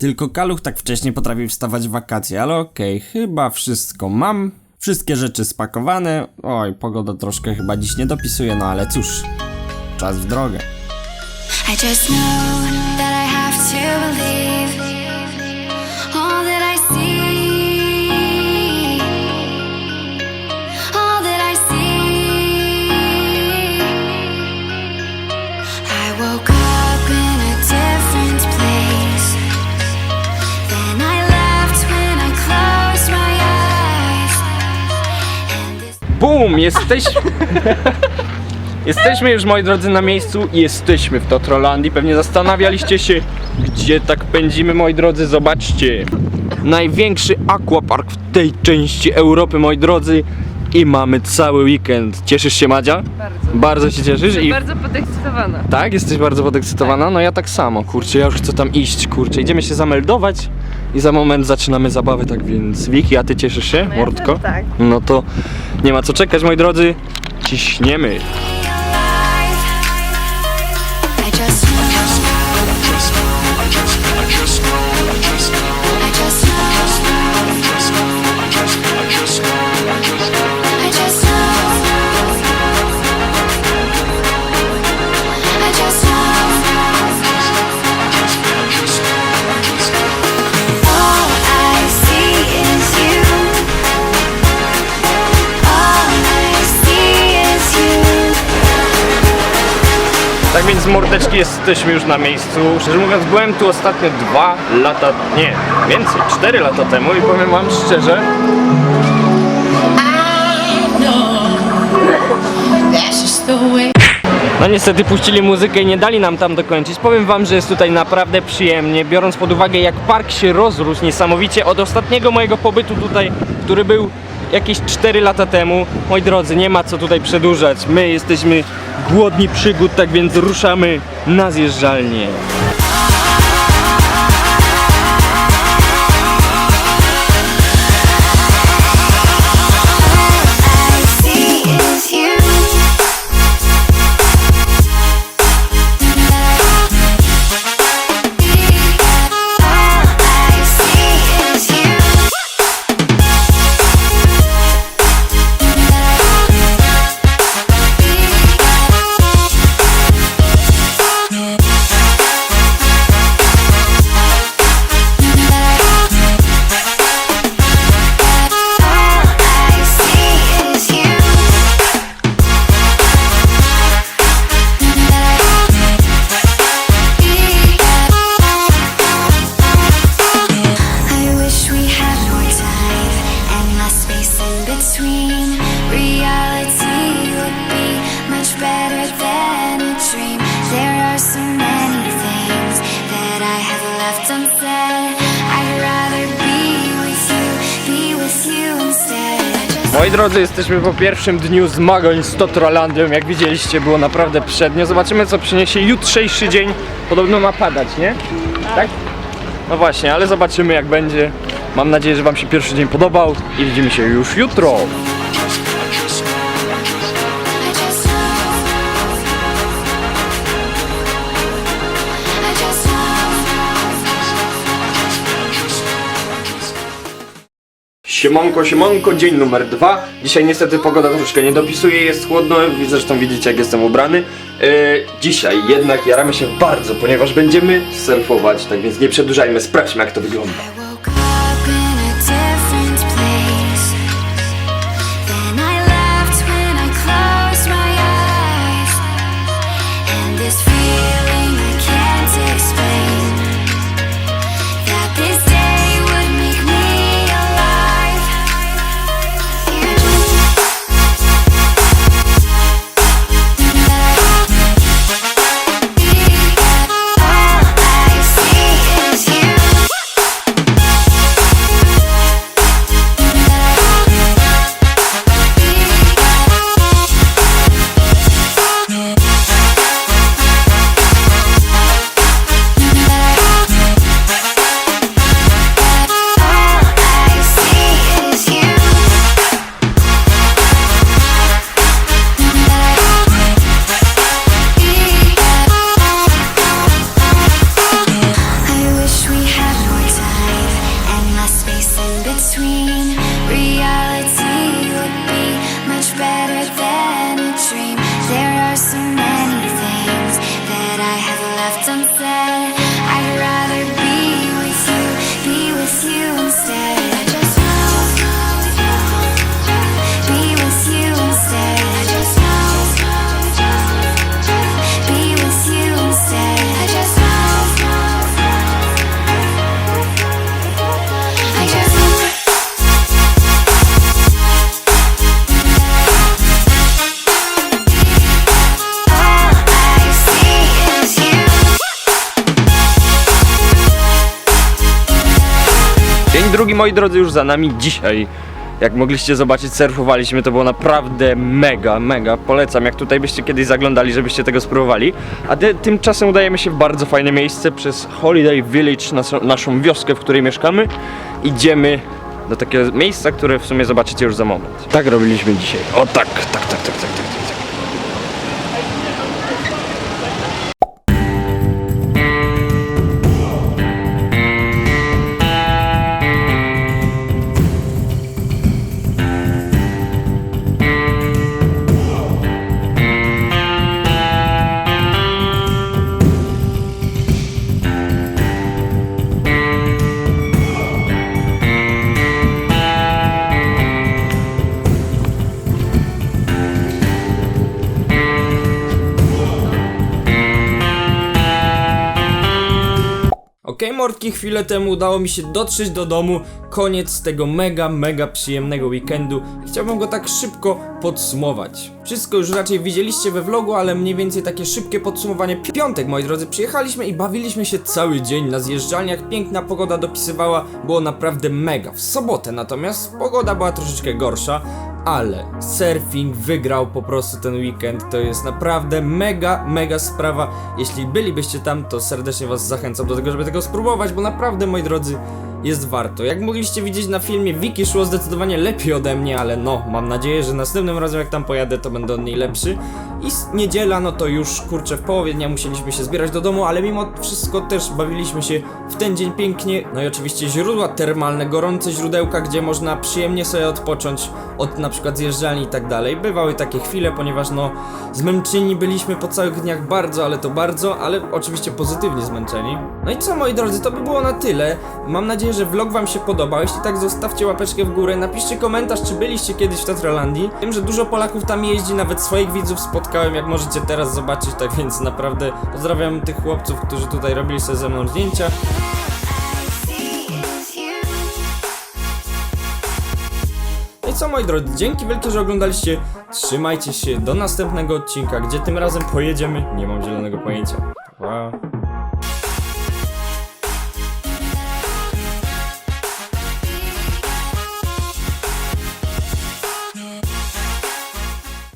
Tylko Kaluch tak wcześnie potrafił wstawać w wakacje, ale okej, chyba wszystko mam. Wszystkie rzeczy spakowane. Oj, pogoda troszkę chyba dziś nie dopisuje, no ale cóż. Czas w drogę. I just know that I have to Bum! Jesteśmy... Jesteśmy już, moi drodzy, na miejscu i jesteśmy w Totrolandii. Pewnie zastanawialiście się, gdzie tak pędzimy, moi drodzy. Zobaczcie. Największy aquapark w tej części Europy, moi drodzy. I mamy cały weekend. Cieszysz się, Madzia? Bardzo. Bardzo się cieszysz? Jestem I... bardzo podekscytowana. Tak? Jesteś bardzo podekscytowana? No ja tak samo, kurczę, ja już chcę tam iść, kurczę. Idziemy się zameldować i za moment zaczynamy zabawę, tak więc Wiki, a ty cieszysz się, ja Mordko? tak. No to nie ma co czekać, moi drodzy. Ciśniemy. Tak więc mordeczki jesteśmy już na miejscu. Szczerze mówiąc, byłem tu ostatnio dwa lata, nie, więcej, cztery lata temu i powiem wam szczerze, no niestety puścili muzykę i nie dali nam tam dokończyć. Powiem wam, że jest tutaj naprawdę przyjemnie, biorąc pod uwagę jak park się rozrósł niesamowicie od ostatniego mojego pobytu tutaj, który był jakieś 4 lata temu. Moi drodzy, nie ma co tutaj przedłużać. My jesteśmy głodni przygód, tak więc ruszamy na zjeżdżalnię. Moi drodzy, jesteśmy po pierwszym dniu zmagań z Totrolandią. Jak widzieliście, było naprawdę przednio. Zobaczymy, co przyniesie jutrzejszy dzień. Podobno ma padać, nie? Tak? No właśnie, ale zobaczymy, jak będzie. Mam nadzieję, że Wam się pierwszy dzień podobał i widzimy się już jutro. Siemanko, siemanko, dzień numer dwa. Dzisiaj niestety pogoda troszeczkę nie dopisuje, jest chłodno, zresztą widzicie jak jestem ubrany. E, dzisiaj jednak jaramy się bardzo, ponieważ będziemy surfować, tak więc nie przedłużajmy, sprawdźmy jak to wygląda. Dzień drugi, moi drodzy, już za nami dzisiaj. Jak mogliście zobaczyć, surfowaliśmy, to było naprawdę mega, mega. Polecam, jak tutaj byście kiedyś zaglądali, żebyście tego spróbowali. A ty, tymczasem udajemy się w bardzo fajne miejsce przez Holiday Village, naszą, naszą wioskę, w której mieszkamy. Idziemy do takiego miejsca, które w sumie zobaczycie już za moment. Tak robiliśmy dzisiaj. O tak, tak, tak, tak, tak, tak. Mordki, chwilę temu udało mi się dotrzeć do domu. Koniec tego mega, mega przyjemnego weekendu. Chciałbym go tak szybko podsumować. Wszystko już raczej widzieliście we vlogu, ale mniej więcej takie szybkie podsumowanie. Piątek, moi drodzy, przyjechaliśmy i bawiliśmy się cały dzień na zjeżdżalniach. Piękna pogoda dopisywała, było naprawdę mega. W sobotę natomiast pogoda była troszeczkę gorsza. Ale surfing wygrał po prostu ten weekend. To jest naprawdę mega, mega sprawa. Jeśli bylibyście tam, to serdecznie Was zachęcam do tego, żeby tego spróbować, bo naprawdę, moi drodzy, jest warto. Jak mogliście widzieć na filmie, Wiki szło zdecydowanie lepiej ode mnie, ale no, mam nadzieję, że następnym razem jak tam pojadę, to będę od niej lepszy. I niedziela, no to już kurczę w połowie dnia musieliśmy się zbierać do domu, ale mimo wszystko też bawiliśmy się w ten dzień pięknie. No i oczywiście źródła termalne, gorące źródełka, gdzie można przyjemnie sobie odpocząć od na przykład zjeżdżalni i tak dalej. Bywały takie chwile, ponieważ no zmęczeni byliśmy po całych dniach bardzo, ale to bardzo, ale oczywiście pozytywnie zmęczeni. No i co moi drodzy, to by było na tyle. Mam nadzieję, że vlog wam się podobał. Jeśli tak, zostawcie łapeczkę w górę, napiszcie komentarz, czy byliście kiedyś w Tatralandii. Wiem, że dużo Polaków tam jeździ, nawet swoich widzów spotkałem, jak możecie teraz zobaczyć, tak więc naprawdę pozdrawiam tych chłopców, którzy tutaj robili sobie ze mną zdjęcia. No i co moi drodzy, dzięki wielkie, że oglądaliście. Trzymajcie się do następnego odcinka, gdzie tym razem pojedziemy. Nie mam zielonego pojęcia. Pa.